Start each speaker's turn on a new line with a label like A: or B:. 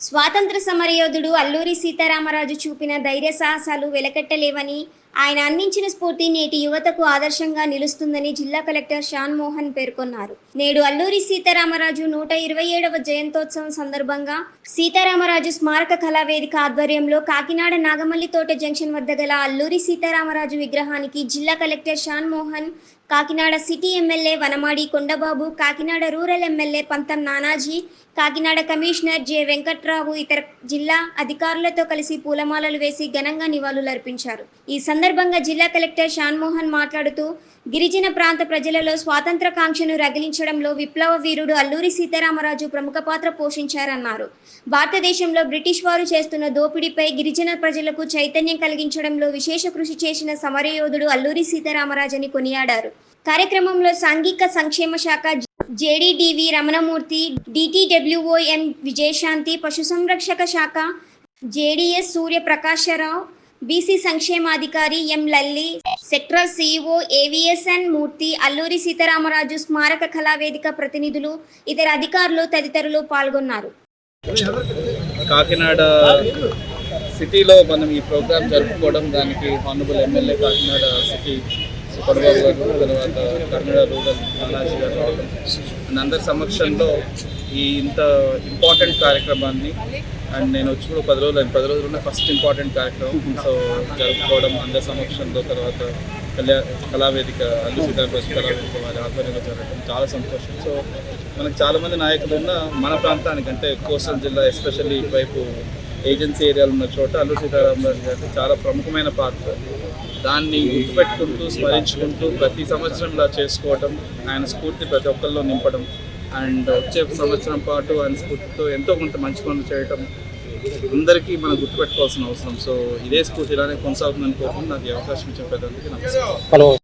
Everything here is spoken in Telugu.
A: స్వాతంత్ర సమరయోధుడు అల్లూరి సీతారామరాజు చూపిన ధైర్య సాహసాలు వెలకట్టలేవని ఆయన అందించిన స్ఫూర్తి నేటి యువతకు ఆదర్శంగా నిలుస్తుందని జిల్లా కలెక్టర్ షాన్ మోహన్ పేర్కొన్నారు. నేడు అల్లూరి సీతారామరాజు నూట ఇరవై ఏడవ జయంతోత్సవం సందర్భంగా సీతారామరాజు స్మారక కళావేదిక ఆధ్వర్యంలో కాకినాడ నాగమల్లి తోట జంక్షన్ వద్ద గల అల్లూరి సీతారామరాజు విగ్రహానికి జిల్లా collector Shan Mohan Kakinada city MLA Vanamadi Kondababu Kakinada rural MLA Pantham Nanaji Kakinada commissioner J Venkatrao ఇతర జిల్లా అధికారులతో కలిసి పూలమాలలు వేసి ఘనంగా నివాళులర్పించారు. ఈ సందర్భంగా సందర్భంగా జిల్లా కలెక్టర్ షాన్మోహన్ మాట్లాడుతూ గిరిజన ప్రాంత ప్రజలలో స్వాతంత్ర కాంక్షను రగిలించడంలో విప్లవ వీరుడు అల్లూరి సీతారామరాజు ప్రముఖ పాత్ర పోషించారన్నారు. భారతదేశంలో బ్రిటిష్ వారు చేస్తున్న దోపిడీపై గిరిజన ప్రజలకు చైతన్యం కలిగించడంలో విశేష కృషి చేసిన సమరయోధుడు అల్లూరి సీతారామరాజని కొనియాడారు. కార్యక్రమంలో సాంఘిక సంక్షేమ శాఖ జేడీడీవి రమణమూర్తి డిటిడబ్ల్యూఓఎం విజయశాంతి పశుసంరక్షక శాఖ JDS Suryaprakasarao BC సంక్షేమాధికారి M Lalli sectoral CEO AVSN Murthy Alluri Sitaramaraju స్మారక కళావేదిక ప్రతినిధులు ఇతర అధికారులు తదితరులు పాల్గొన్నారు.
B: కాకినాడ సిటీలో మనం ఈ ప్రోగ్రామ్ జరుపుకోవడం దానికి హానబుల్ ఎమ్మెల్యే కాకినాడ సిటీ సుపర్బాబు గారు తర్వాత కన్నడ రూరల్ బాలాజీ గారు రావడం. అందరి సమక్షంలో ఈ ఇంత ఇంపార్టెంట్ కార్యక్రమాన్ని అండ్ నేను వచ్చి కూడా పది రోజులు పది రోజులు ఫస్ట్ ఇంపార్టెంట్ కార్యక్రమం. సో జరుపుకోవడం అందరి సమక్షంలో తర్వాత కళ్యా కళావేదిక అల్లు సీతారామరాజు కళావేదిక వారి ఆధ్వర్యంలో జరగడం చాలా సంతోషం. సో మనకు చాలామంది నాయకులు ఉన్న మన ప్రాంతానికి అంటే కోస్టల్ జిల్లా ఎస్పెషల్లీ ఇటువైపు ఏజెన్సీ ఏరియాలు ఉన్న చోట అల్లు సీతారామరాజు గారికి చాలా ప్రముఖమైన పాత్ర. దాన్ని గుర్తుపెట్టుకుంటూ స్మరించుకుంటూ ప్రతి సంవత్సరం ఇలా చేసుకోవడం ఆయన స్ఫూర్తి ప్రతి ఒక్కరిలో నింపడం అండ్ వచ్చే సంవత్సరం పాటు ఆయన స్ఫూర్తితో ఎంతో కొంత మంచి పనులు చేయటం అందరికీ మనం గుర్తుపెట్టుకోవాల్సిన అవసరం. సో ఇదే స్ఫూర్తి ఇలానే కొనసాగుతుందని కోరుకుంటూ నాకు ఈ అవకాశం ఇచ్చిన పెద్దలకి నమస్కారం.
C: హలో.